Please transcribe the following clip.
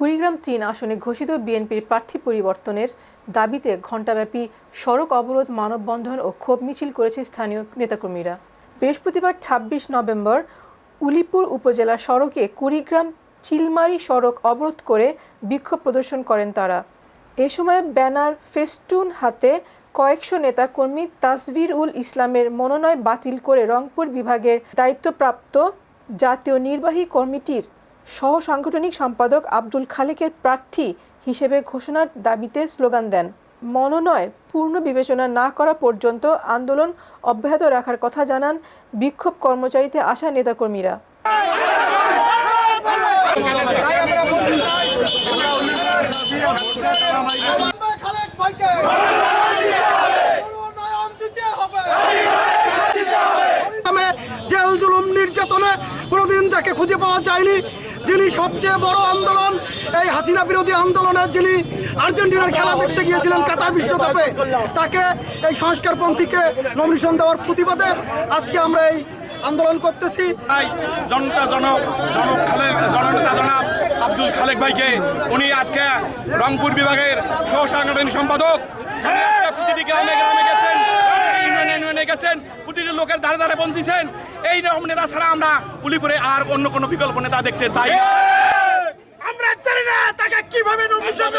কুড়িগ্রাম তিন আসনে ঘোষিত বিএনপির প্রার্থী পরিবর্তনের দাবিতে ঘণ্টাব্যাপী সড়ক অবরোধ, মানববন্ধন ও ক্ষোভ মিছিল করেছে স্থানীয় নেতাকর্মীরা। বৃহস্পতিবার ২৬ নভেম্বর উলিপুর উপজেলা সড়কে কুড়িগ্রাম চিলমারি সড়ক অবরোধ করে বিক্ষোভ প্রদর্শন করেন তারা। এ সময় ব্যানার ফেস্টুন হাতে কয়েকশো নেতাকর্মী তাসভির উল ইসলামের মনোনয় বাতিল করে রংপুর বিভাগের দায়িত্বপ্রাপ্ত জাতীয় নির্বাহী কমিটির সহ সাংগঠনিক সম্পাদক আব্দুল খালেকের প্রার্থী হিসেবে ঘোষণার দাবিতে স্লোগান দেন। মনোনয় পূর্ণ বিবেচনা না করা পর্যন্ত আন্দোলন অব্যাহত রাখার কথা জানান বিক্ষোভ কর্মচারীতে আসা নেতাকর্মীরা। জেল জুলুম নির্যাতনে কোনোদিন যাকে খুঁজে পাওয়া যায়নি যিনি সবচেয়ে বড় আন্দোলন, এই হাসিনা বিরোধী আন্দোলনে যিনি আর্জেন্টিনার খেলা দেখতে গিয়েছিলেন কাতার বিশ্বকাপে, তাকে এই সংস্কারপন্থীকে নমিনেশন দেওয়ার প্রতিবাদে আজকে আমরা এই আন্দোলন করতেছি। জনতা জনক জনক খালেক, জননেতা জনাব আব্দুল খালেক ভাইকে, উনি আজকে রংপুর বিভাগের সহ সাংগঠনিক সম্পাদক প্রতিটি গ্রামে গ্রামে গেছেন গেছেন, প্রতিটি লোকের ধারে ধারে পৌঁছেছেন এই রকম নেতা ছাড়া আমরা উলিপুরে আর অন্য কোনো বিকল্প নেতা দেখতে চাই আমরা জানি না তাকে কীভাবে নমিনেশন